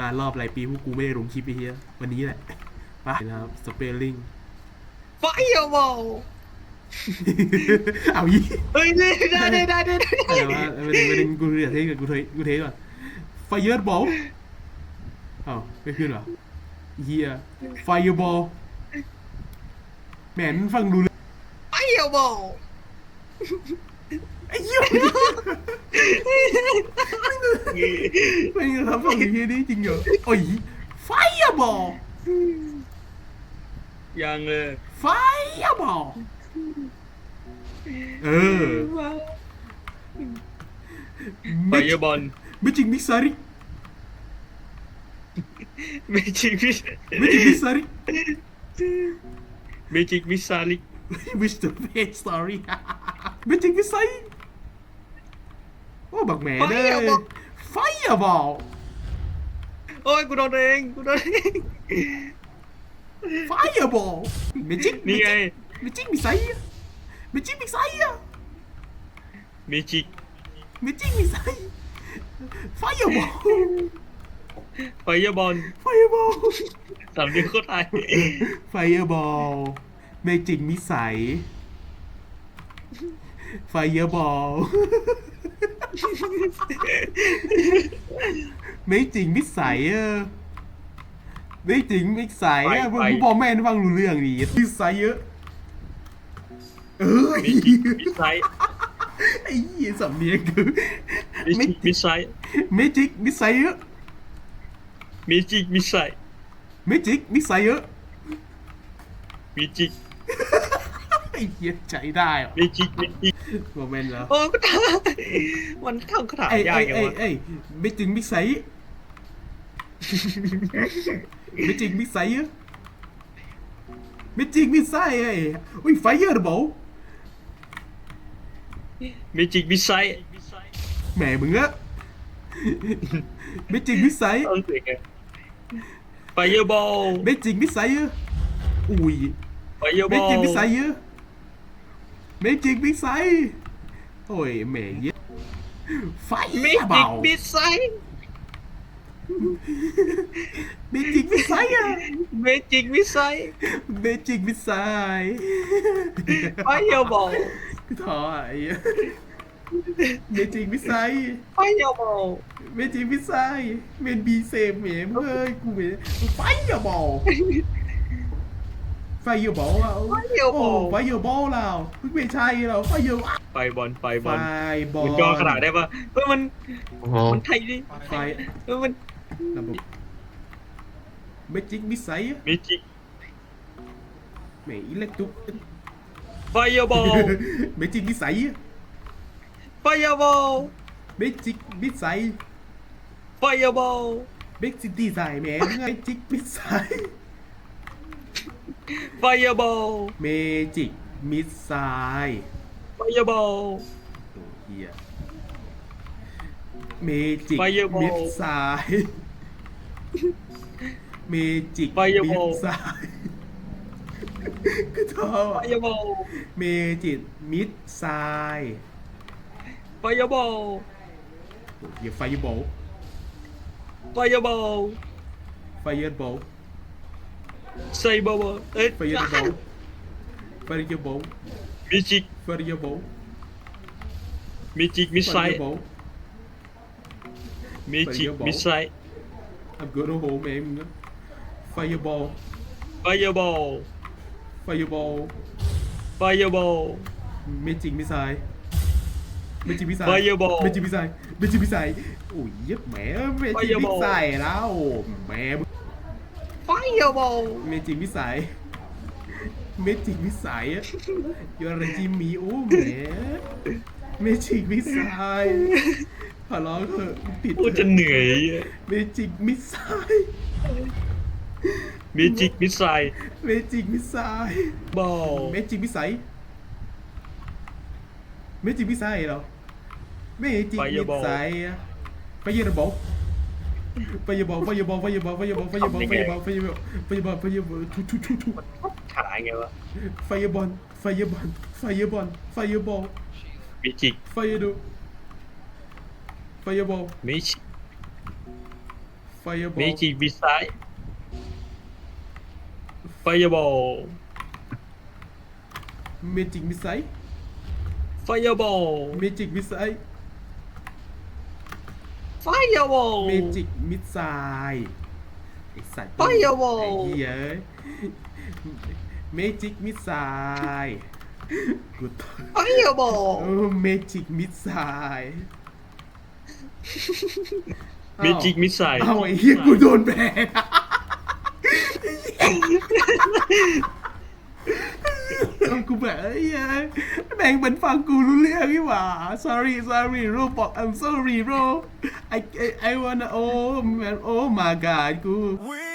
มารอบหลายปีพวกกูไม่ได้ลงคลิปไอ้เฮียวันนี้แหละไปนะครับสเปลลิงไฟอะบอลเอายี่เฮ้ยได้ได้ได้ได้ได้อะไรวะประเด็นประเด็นกูเทสกับกูเทสกูเทสก่อนไฟเยอร์บอลอ้าวไม่ขึ้นเหรอเฮียไฟเยอร์บอลแหมนฟังดูเลยไฟอะบอล ไอ้เหี้ยไม่ได้ทำแบบนี้นี่จริงเหรอโอ้ยไฟอะบอลยังเลยไฟอะบอลเออไฟบอลไม่จริงมิซาริไม่จริงมิไม่จริงมิซาริไม่จริงมิซาริมิ Mr. Face, sorry. Meeting is มิซาริ บักแหม่เด้อไฟเยอร์บอลโอ้ยกูโดนเองกูโดนเองไฟเยอร์บอลไม่จริงนี่ไงไม่จริงมิกซาริไม่จริงมิกซาริเมจิกไม่จริงมิกซาริไฟเยอร์บอลไฟอะบอลไฟเยอร์บอลสามเดือนโคตรไทยไฟเยอร์บอลเมจิกมิสัยไฟเยอร์บอล ไม่จริงมิสัยเออไม่จริงมิสัยอะมึงมึงบอกแม่นฟังรู้เรื่องดีมิสัยเยอะเออเมจิกมิสไซไอ้เหี้ยสำเนียงคือเมจิกมิสไซเมจิกมิสัยเยอะเมจิกมิสไซเมจิกมิสัยเยอะเมจิก ไอ้เหี้ยใจได้เหรอเมจิกเมจิกบอกแม่นแล้ว โอ้ก็ได้มันท่องคาถาไอ้ยาไอ้กไงไอ้วะไอ้ไม่จริงมิสัยไม่จริงมิสัยอะไม่จริงมิสัยไอ้อุ้ยไฟเยอร์บอลเมจิกมิสไซแหมมึงอะไม่จริงมิสัยต้องเสียงไงไฟอะบอลไม่จริงมิสัยอะอุ้ยไฟอะบไม่อลจริงมิสัยอะ เมจิกบิ๊กไซโอ้ยเหมยเหี้ไฟมิเบา จิกมิดไซเมจิกมิสไซอะเมจิกมิดไซเมจิกมิสไซไฟเยาเบาถอยเมจิกมิสไซไฟเยาเบกเมจิกมิสไซเมนบีเซมเหมเฮ้ยกูเหมไฟอย่าบอก ไฟอย่าบอกเราไฟอะโอ้บอลไฟอย่าบอกเราเพิ่งไม่ใช่เราไฟอย่าไฟบอลไฟบไฟอลบอลมันย่อขนาดได้ปะเฮ้ยมันโอ้โหมันไทยดิไฟเฮ้ยมันระบบไม่จริงมิสัยเมจิกเหมอิเล็กตุกไฟอะบอลไม่จริงมิสัยไฟอะบอลไม่จริงมิสัยไฟอะบอล เบกซิตี้ใส่แหมไม่จริงมิสัย ไฟอะบอลเมจิกมิสไซไฟอะบอลเฮียเมจิก Fireball มิสไซเมจิก Fireball มิสไซก็ชอไฟบอะบอลเมจิกมิสไซไฟอะบอลเฮียไฟบอลไฟอะบอลไฟบอลไซบอลเอ้ยไฟบอลไฟบอลเมจิกไฟบอล Say baba. It's Variable. Variable. Magic. Variable. Magic missile. Variable. Magic Variable. missile. I'm gonna hold mẹ em nữa. Fireball. Fireball. Fireball. Fireball. Magic missile. Magic missile. Fireball. Magic missile. Magic missile. Oh, giết man. Magic Fireball. missile oh, đó. Mẹ. ไฟเบาเมจิกวิสัย เมจิกวิสัยยอร์จิมีโอ้แหมเมจิกวิสัยขาร้องเถอะติดพูจะเหนื่อยเมจิกมิสัยเมจิกมิสัยเมจิกมิสัยบอลเมจิกมิสัยเมจิกมิสัยเหรอเมจิกมิสัยไปเยอร์บอก ไปเยอร์บอลไปเยอร์บอลไปเยอร์บอลไปเยอร์บอลไปเยอร์บอลไปเยอร์บอลไปเยอร์บอลไปเยอร์บอลไปเยอร์บอลทุทุทุทุขายไงวะไฟบอลไฟบอลไฟบอลไฟบอลเมจิกไฟดูไฟบอลเมจิกไฟ fireball เมจิกมิสไซไฟบอล magic missile ไฟ บอล magic missile ไฟบอล magic missile ไอ้สัตว์ Fireball ไอ้เหี้ยเอ้ย magic missile กูตายไฟบอลเออ magic missile เมจิกมิสไซเอาไอ้เหี้ยกูโดนแบนเอา กูแบบไอ้เหี้ยแม่งเหมือนฟังกูรู้เรื่องนี่หว่า sorry sorry โรบอก I'm sorry bro I I I wanna oh man oh my god กู We